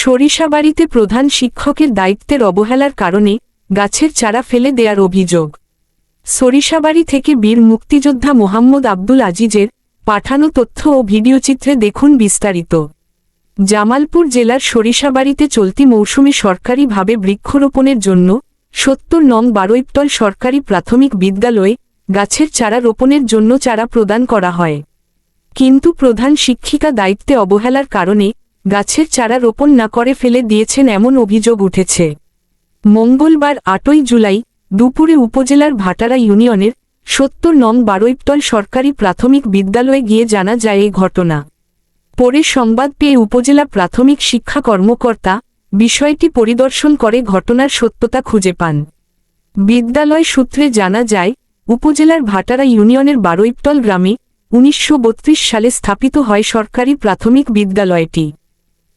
সরিষাবাড়িতে প্রধান শিক্ষকের দায়িত্বের অবহেলার কারণে গাছের চারা ফেলে দেয়ার অভিযোগ। সরিষাবাড়ি থেকে বীর মুক্তিযোদ্ধা মোহাম্মদ আব্দুল আজিজের পাঠানো তথ্য ও ভিডিওচিত্রে দেখুন বিস্তারিত। জামালপুর জেলার সরিষাবাড়িতে চলতি মৌসুমে সরকারিভাবে বৃক্ষরোপণের জন্য সত্তর নং বারৈপটল সরকারি প্রাথমিক বিদ্যালয়ে গাছের চারা রোপণের জন্য চারা প্রদান করা হয়। কিন্তু প্রধান শিক্ষিকা দায়িত্বে অবহেলার কারণে গাছের চারা রোপণ না করে ফেলে দিয়েছেন এমন অভিযোগ উঠেছে। মঙ্গলবার আটই জুলাই, দুপুরে উপজেলার ভাটারা ইউনিয়নের সত্তর নং বারৈপটল সরকারি প্রাথমিক বিদ্যালয়ে গিয়ে জানা যায় এই ঘটনা। পরে সংবাদ পেয়ে উপজেলা প্রাথমিক শিক্ষা কর্মকর্তা বিষয়টি পরিদর্শন করে ঘটনার সত্যতা খুঁজে পান। বিদ্যালয় সূত্রে জানা যায়, উপজেলার ভাটারা ইউনিয়নের বারৈপটল গ্রামে উনিশশো বত্রিশ সালে স্থাপিত হয় সরকারি প্রাথমিক বিদ্যালয়টি।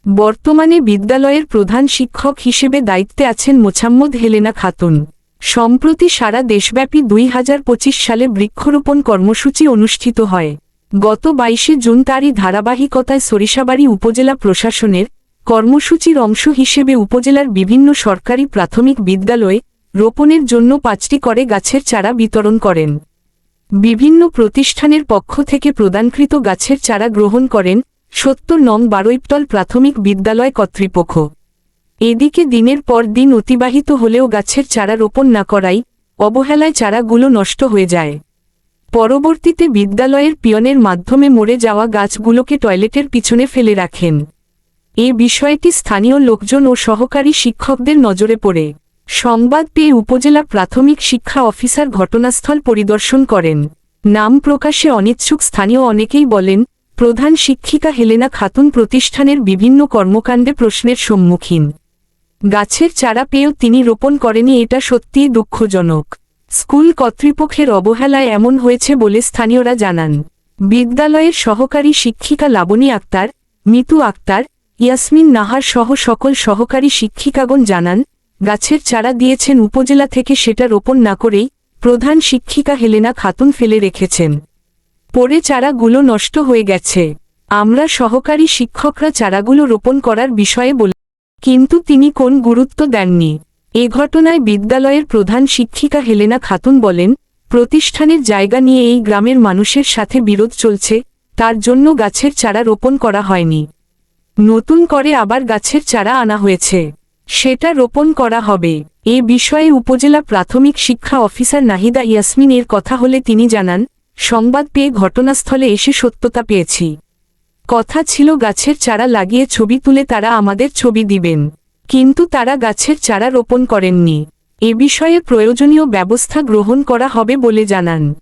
বর্তমানে বিদ্যালয়ের প্রধান শিক্ষক হিসেবে দায়িত্বে আছেন মোছাম্মদ হেলেনা খাতুন। সম্প্রতি সারা দেশব্যাপী দুই হাজার পঁচিশ সালে বৃক্ষরোপণ কর্মসূচি অনুষ্ঠিত হয়। গত বাইশে জুন তারই ধারাবাহিকতায় সরিষাবাড়ি উপজেলা প্রশাসনের কর্মসূচির অংশ হিসেবে উপজেলার বিভিন্ন সরকারি প্রাথমিক বিদ্যালয়ে রোপণের জন্য পাঁচটি করে গাছের চারা বিতরণ করেন। বিভিন্ন প্রতিষ্ঠানের পক্ষ থেকে প্রদানকৃত গাছের চারা গ্রহণ করেন সত্তর নং বারৈপটল প্রাথমিক বিদ্যালয় কর্তৃপক্ষ। এদিকে দিনের পর দিন অতিবাহিত হলেও গাছের চারা রোপণ না করাই অবহেলায় চারাগুলো নষ্ট হয়ে যায়। পরবর্তীতে বিদ্যালয়ের পিয়নের মাধ্যমে মরে যাওয়া গাছগুলোকে টয়লেটের পিছনে ফেলে রাখেন। এ বিষয়টি স্থানীয় লোকজন ও সহকারী শিক্ষকদের নজরে পড়ে। সংবাদ পেয়ে উপজেলা প্রাথমিক শিক্ষা অফিসার ঘটনাস্থল পরিদর্শন করেন। নাম প্রকাশে অনিচ্ছুক স্থানীয় অনেকেই বলেন প্রধান শিক্ষিকা হেলেনা খাতুন প্রতিষ্ঠানের বিভিন্ন কর্মকাণ্ডে প্রশ্নের সম্মুখীন। গাছের চারা পেয়েও তিনি রোপণ করেনি, এটা সত্যিই দুঃখজনক। স্কুল কর্তৃপক্ষের অবহেলায় এমন হয়েছে বলে স্থানীয়রা জানান। বিদ্যালয়ের সহকারী শিক্ষিকা লাবণী আক্তার, মিতু আক্তার, ইয়াসমিন নাহার সহ সকল সহকারী শিক্ষিকাগণ জানান, গাছের চারা দিয়েছেন উপজেলা থেকে সেটা রোপণ না করেই প্রধান শিক্ষিকা হেলেনা খাতুন ফেলে রেখেছেন। পরে চারাগুলো নষ্ট হয়ে গেছে। আমরা সহকারী শিক্ষকরা চারাগুলো রোপণ করার বিষয়ে বলি, কিন্তু তিনি কোন গুরুত্ব দেননি। এ ঘটনায় বিদ্যালয়ের প্রধান শিক্ষিকা হেলেনা খাতুন বলেন, প্রতিষ্ঠানের জায়গা নিয়ে এই গ্রামের মানুষের সাথে বিরোধ চলছে, তার জন্য গাছের চারা রোপণ করা হয়নি। নতুন করে আবার গাছের চারা আনা হয়েছে। সেটা রোপণ করা হবে। এ বিষয়ে উপজেলা প্রাথমিক শিক্ষা অফিসার নাহিদা ইয়াসমিন এর কথা হলে তিনি জানান সংবাদ পেয়ে ঘটনাস্থলে এসে সত্যতা পেয়েছি। কথা ছিল, গাছের চারা লাগিয়ে ছবি তুলে তারা আমাদের ছবি দিবেন। কিন্তু তারা গাছের চারা রোপণ করেননি। এ বিষয়ে প্রয়োজনীয় ব্যবস্থা গ্রহণ করা হবে বলে জানান।